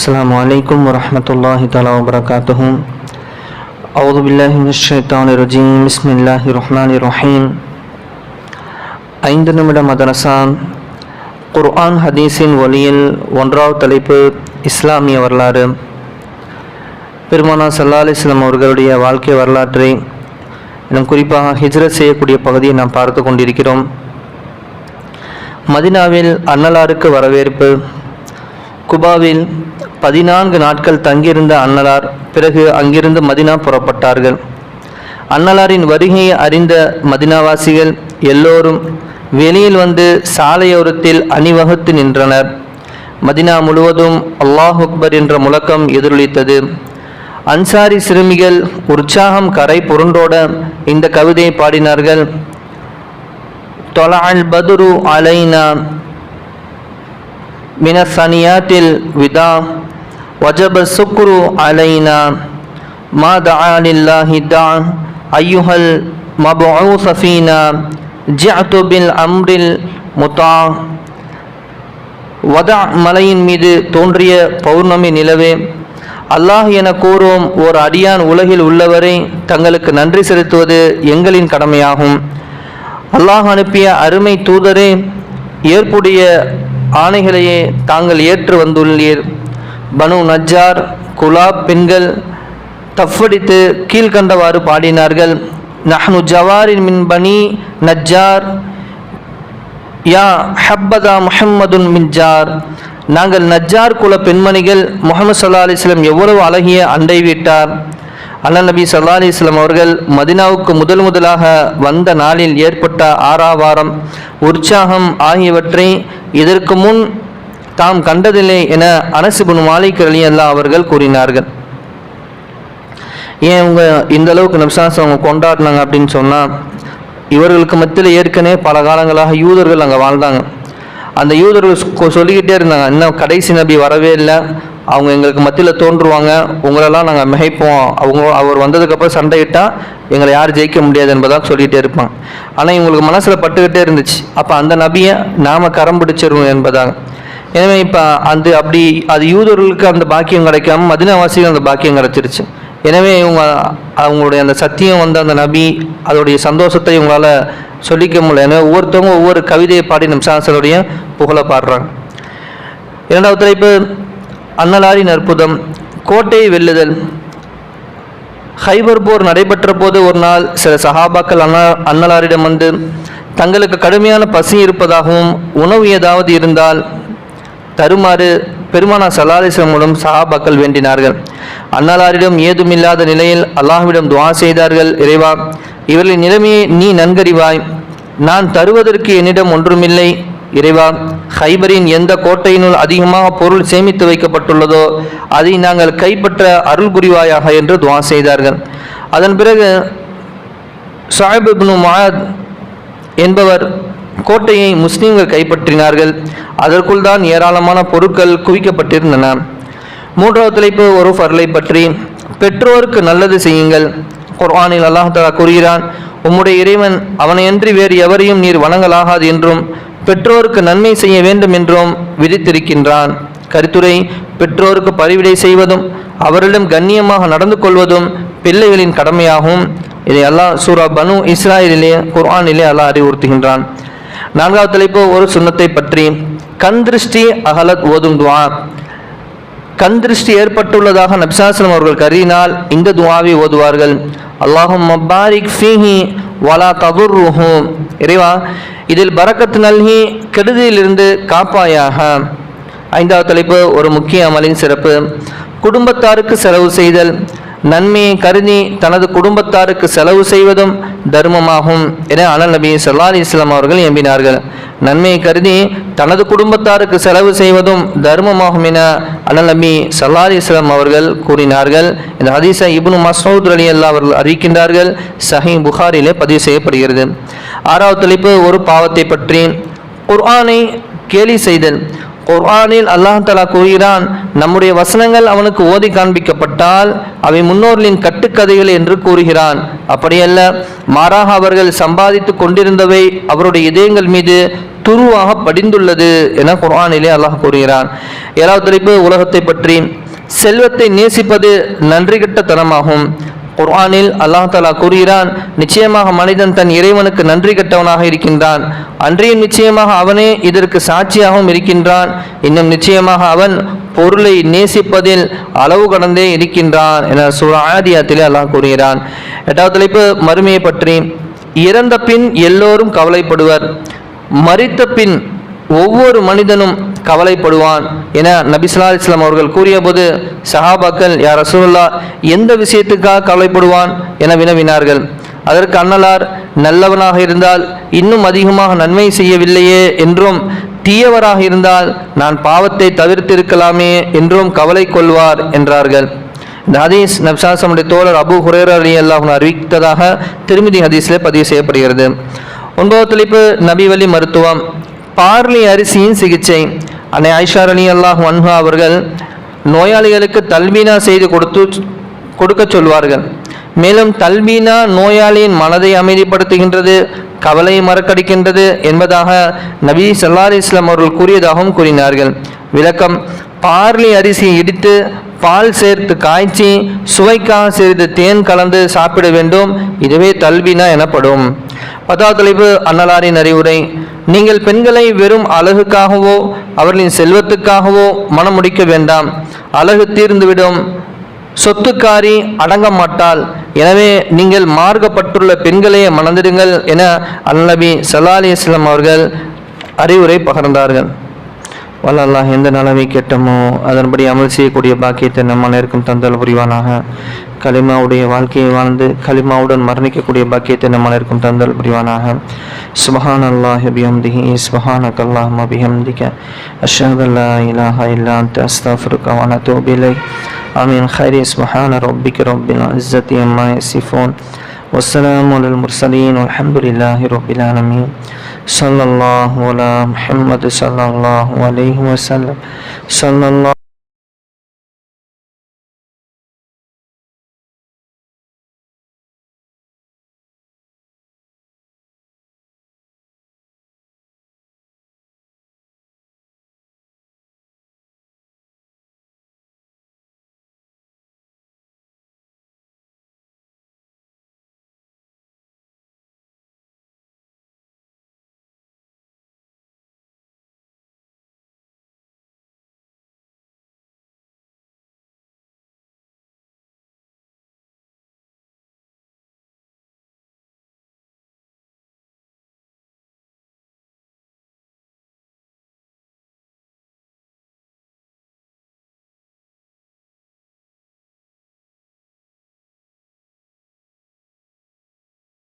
السلام عليكم ورحمة الله تعالى وبركاته أعوذ بالله من الشيطان الرجيم بسم الله الرحمن الرحيم ஐந்து நிமிட மதரசா குர்ஆன் ஹதீஸின் ஒளியில் ஒன்றாவது தலைப்பு இஸ்லாமிய வரலாறு பெருமானா சல்லா அலிஸ்லாம் அவர்களுடைய வாழ்க்கை வரலாற்றை இன்னும் குறிப்பாக ஹிஜ்ரத் செய்யக்கூடிய பகுதியை நாம் பார்த்து கொண்டிருக்கிறோம் மதினாவில் அன்னலாருக்கு வரவேற்பு குபாவில் பதினான்கு நாட்கள் தங்கியிருந்த அன்னலார் பிறகு அங்கிருந்து மதினா புறப்பட்டார்கள். அன்னலாரின் வருகையை அறிந்த மதினாவாசிகள் எல்லோரும் வெளியில் வந்து சாலையோரத்தில் அணிவகுத்து நின்றனர். மதினா முழுவதும் அல்லாஹ் அக்பர் என்ற முழக்கம் எதிரொலித்தது. அன்சாரி சிறுமிகள் உற்சாகம் கரை புரண்டோட இந்த கவிதையை பாடினார்கள். தொலால் பதுரு அலைனா மினசனியாத்தில் விதா وجب السكر علينا ما دعا لله دعا أيها المبعوث فينا جعت بالأمر المطاع வதா மலையின் மீது தோன்றிய பௌர்ணமி நிலவே அல்லாஹ் என கூறும் ஓர் அடியான் உலகில் உள்ளவரை தங்களுக்கு நன்றி செலுத்துவது எங்களின் கடமையாகும் அல்லாஹ் அனுப்பிய அருமை தூதரே ஏற்புடைய ஆணைகளையே தாங்கள் ஏற்று வந்துள்ளீர் பனு நஜ்ஜார் குலாப் பெண்கள் தஃப்படித்து கீழ்கண்டவாறு பாடினார்கள். நஹ்னு ஜவாரின் மின் பனி நஜ்ஜார் யா ஹப்பதா முஹம்மதுன் மின்ஜார் நாங்கள் நஜ்ஜார் குல பெண்மணிகள் முகமது சல்லா அலிஸ்லம் எவ்வளவு அழகிய அண்டை விட்டார். அண்ணன் நபி சல்லா அலிஸ்லாம் அவர்கள் மதினாவுக்கு முதல் முதலாக வந்த நாளில் ஏற்பட்ட ஆறாவாரம் உற்சாகம் ஆகியவற்றை இதற்கு முன் தாம் கண்டதில்லை என அனசுபுன் மாலிக் அலி அல்லா அவர்கள் கூறினார்கள். ஏன் இவங்க இந்த அளவுக்கு நப்சாஸ் அவங்க கொண்டாடினாங்க அப்படின்னு சொன்னால் இவர்களுக்கு மத்தியில் ஏற்கனவே பல காலங்களாக யூதர்கள் அங்கே வாழ்ந்தாங்க. அந்த யூதர்கள் சொல்லிக்கிட்டே இருந்தாங்க இன்னும் கடைசி நபி வரவே இல்லை அவங்க எங்களுக்கு மத்தியில் தோன்றுவாங்க உங்களெல்லாம் நாங்கள் மிகைப்போம் அவங்க அவர் வந்ததுக்கப்புறம் சண்டையிட்டால் எங்களை யார் ஜெயிக்க முடியாது என்பதாக சொல்லிகிட்டே இருப்பாங்க. ஆனால் இவங்களுக்கு மனசில் பட்டுக்கிட்டே இருந்துச்சு. அப்போ அந்த நபியை நாம் கரம் பிடிச்சிருவோம் என்பதாக. எனவே இப்போ அந்த அப்படி அது யூதர்களுக்கு அந்த பாக்கியம் கிடைக்காம மதினவாசிகள் அந்த பாக்கியம் கிடைச்சிருச்சு. எனவே இவங்க அவங்களுடைய அந்த சத்தியம் வந்து அந்த நபி அதோடைய சந்தோஷத்தை இவங்களால் சொல்லிக்க முடியல. எனவே ஒவ்வொருத்தவங்க ஒவ்வொரு கவிதையை பாடி நம்சாசனுடைய புகழை பாடுறாங்க. இரண்டாவது தலைப்பு அன்னலாரின் அற்புதம் கோட்டையை வெல்லுதல். ஹைபர் போர் நடைபெற்ற போது ஒரு நாள் சில சஹாபாக்கள் அண்ணா அன்னலாரிடம் வந்து தங்களுக்கு கடுமையான பசி இருப்பதாகவும் உணவு ஏதாவது இருந்தால் தருமாறு பெருமானா சல்லாலிஸ்லம் மூலம் சஹாபாக்கள் வேண்டினார்கள். அன்னலாரிடம் ஏதுமில்லாத நிலையில் அல்லாஹ்விடம் துவா செய்தார்கள் இறைவா இவர்களின் நிலைமையை நீ நன்கறிவாய். நான் தருவதற்கு என்னிடம் ஒன்றுமில்லை. இறைவா ஹைபரின் எந்த கோட்டையினுள் அதிகமாக பொருள் சேமித்து வைக்கப்பட்டுள்ளதோ அதை நாங்கள் கைப்பற்ற அருள் புரிவாயாக என்று துவா செய்தார்கள். அதன் பிறகு சாஹிப் இப்னு மாத் என்பவர் கோட்டையை முஸ்லீம்கள் கைப்பற்றினார்கள். அதற்குள் தான் ஏராளமான பொருட்கள் குவிக்கப்பட்டிருந்தன. மூன்றாவது தலைப்பு ஒரு ஃபர்லை பற்றி. பெற்றோருக்கு நல்லது செய்யுங்கள். குர்ஆனில் அல்லாஹாலா கூறுகிறான் உம்முடைய இறைவன் அவனையன்றி வேறு எவரையும் நீர் வணங்கலாகாது என்றும் பெற்றோருக்கு நன்மை செய்ய வேண்டும் என்றும் விதித்திருக்கின்றான். கருத்துரை பெற்றோருக்கு பரிவிடை செய்வதும் அவரிடம் கண்ணியமாக நடந்து கொள்வதும் பிள்ளைகளின் கடமையாகும். இதை அல்லாஹ் சூரா பனு இஸ்ராயிலே குர்ஆனிலே அல்லாஹ் அறிவுறுத்துகின்றான். நான்காவது தலைப்பு ஒரு சுண்ணத்தை பற்றி கண் திருஷ்டி அகலத் ஓதும் துவா. கண் திருஷ்டி ஏற்பட்டுள்ளதாக நபிசாஸ்லம் அவர்கள் கருதினால் இந்த துவாவை ஓதுவார்கள். அல்லாஹும் மபாரிக் ஃபீஹி வலா ததுர்ருஹு. இறைவா இதில் பரக்கத்து நல்கி கெடுதியிலிருந்து காப்பாயாக. ஐந்தாவது தலைப்பு ஒரு முக்கிய அமலின் சிறப்பு. குடும்பத்தாருக்கு செலவு செய்தல். நன்மையை கருதி தனது குடும்பத்தாருக்கு செலவு செய்வதும் தர்மமாகும் என அனல் நபி சொல்லா அலி இஸ்லாம் அவர்கள் எம்பினார்கள். நன்மையை கருதி தனது குடும்பத்தாருக்கு செலவு செய்வதும் தர்மமாகும் என அனல் நபி சல்லா அலி இஸ்லாம் அவர்கள் கூறினார்கள். இந்த ஹதீஸை இப்னு மசூத் அலி அல்லா அவர்கள் அறிவிக்கின்றார்கள். சஹி புகாரிலே பதிவு செய்யப்படுகிறது. ஆறாவது தலைப்பு ஒரு பாவத்தை பற்றி. குர்ஆனை கேலி செய்தல். குர்ஆனில் அல்லாஹாலா கூறுகிறான் நம்முடைய வசனங்கள் அவனுக்கு ஓதி காண்பிக்கப்பட்டால் அவை முன்னோர்களின் கட்டுக்கதைகள் என்று கூறுகிறான். அப்படியல்ல மாறாக அவர்கள் சம்பாதித்து கொண்டிருந்தவை அவருடைய இதயங்கள் மீது துருவாக படிந்துள்ளது என குர்ஆனிலே அல்லாஹ் கூறுகிறான். ஏழாவது தலைப்பு உலகத்தை பற்றி. செல்வத்தை நேசிப்பது நன்றி தனமாகும். குர்ஆனில் அல்லாஹ் தாலா கூறுகிறான் நிச்சயமாக மனிதன் தன் இறைவனுக்கு நன்றி கெட்டவனாக இருக்கின்றான். அன்றியும் நிச்சயமாக அவனே இதற்கு சாட்சியாகவும் இருக்கின்றான். இன்னும் நிச்சயமாக அவன் பொருளை நேசிப்பதில் அளவு கடந்தே இருக்கின்றான் என சூரா ஆதியாத்திலே அல்லாஹ் கூறுகிறான். எட்டாவது தலைப்பு மறுமையை பற்றி. இறந்த பின் எல்லோரும் கவலைப்படுவர். மறித்த பின் ஒவ்வொரு மனிதனும் கவலைப்படுவான் என நபிசுல்லா இஸ்லாம் அவர்கள் கூறியபோது சஹாபாக்கள் யார் ரசூல்லா எந்த விஷயத்துக்காக கவலைப்படுவான்? என வினவினார்கள். அதற்கு அன்னலார் நல்லவனாக இருந்தால் இன்னும் அதிகமாக நன்மை செய்யவில்லையே என்றும் தீயவராக இருந்தால் நான் பாவத்தை தவிர்த்திருக்கலாமே என்றும் கவலை கொள்வார் என்றார்கள். இந்த ஹதீஸ் நப்சாசமுடைய தோழர் அபு ஹுரேர் அலி அல்லாஹ் அறிவித்ததாக திருமதி ஹதீஸில் பதிவு செய்யப்படுகிறது. ஒன்பது தலைப்பு நபிவழி மருத்துவம். பார்லி அரிசியின் சிகிச்சை. அன்னை ஐஷார் அலி அல்லாஹ் வன்ஹா அவர்கள் நோயாளிகளுக்கு தல்பீனா செய்து கொடுத்து கொடுக்க சொல்வார்கள். மேலும் தல்பீனா நோயாளியின் மனதை அமைதிப்படுத்துகின்றது கவலையை மறக்கடிக்கின்றது என்பதாக நபி சல்லா இஸ்லாம் அவர்கள் கூறியதாகவும் கூறினார்கள். விளக்கம் பார்லி அரிசியை இடித்து பால் சேர்த்து காய்ச்சி சுவைக்காக சிறிது தேன் கலந்து சாப்பிட வேண்டும். இதுவே தல்வினா எனப்படும். பத்தாவது தலைப்பு அன்னலாரின் அறிவுரை நீங்கள் பெண்களை வெறும் அழகுக்காகவோ அவர்களின் செல்வத்துக்காகவோ மனம் முடிக்க வேண்டாம். அழகு தீர்ந்துவிடும். சொத்துக்காரி அடங்க மாட்டாள். எனவே நீங்கள் மார்க்கப்பட்டுள்ள பெண்களையே மணந்திடுங்கள் என அல்நபி சல்லா அவர்கள் அறிவுரை பகர்ந்தார்கள். வல்லல்லாஹ் எந்த நலவை கேட்டமோ அதன்படி அமல் செய்யக்கூடிய பாக்கியத்தை நம்ம அனைவருக்கும் தந்தல் புரிவானாக. கலிமாவுடைய வாழ்க்கையை வாழ்ந்து கலிமாவுடன் மரணிக்கக்கூடிய பாக்கியத்தை நம்ம அனைவருக்கும் தந்தல் புரிவானாக சுபஹான் அல்லாஹ் பிஹம்திஹி சுபஹானக் அல்லாஹ் பிஹம்திக அஷ்ஹது அல்லா இலாஹா இல்லா அன்த அஸ்தக்ஃபிருக வ அத்தூபு இலைக் ஆமீன் خير سبحان ربك رب العزة عما يصفون والسلام على المرسلين والحمد لله رب العالمين صلى الله على محمد صلى الله عليه وسلم صلى الله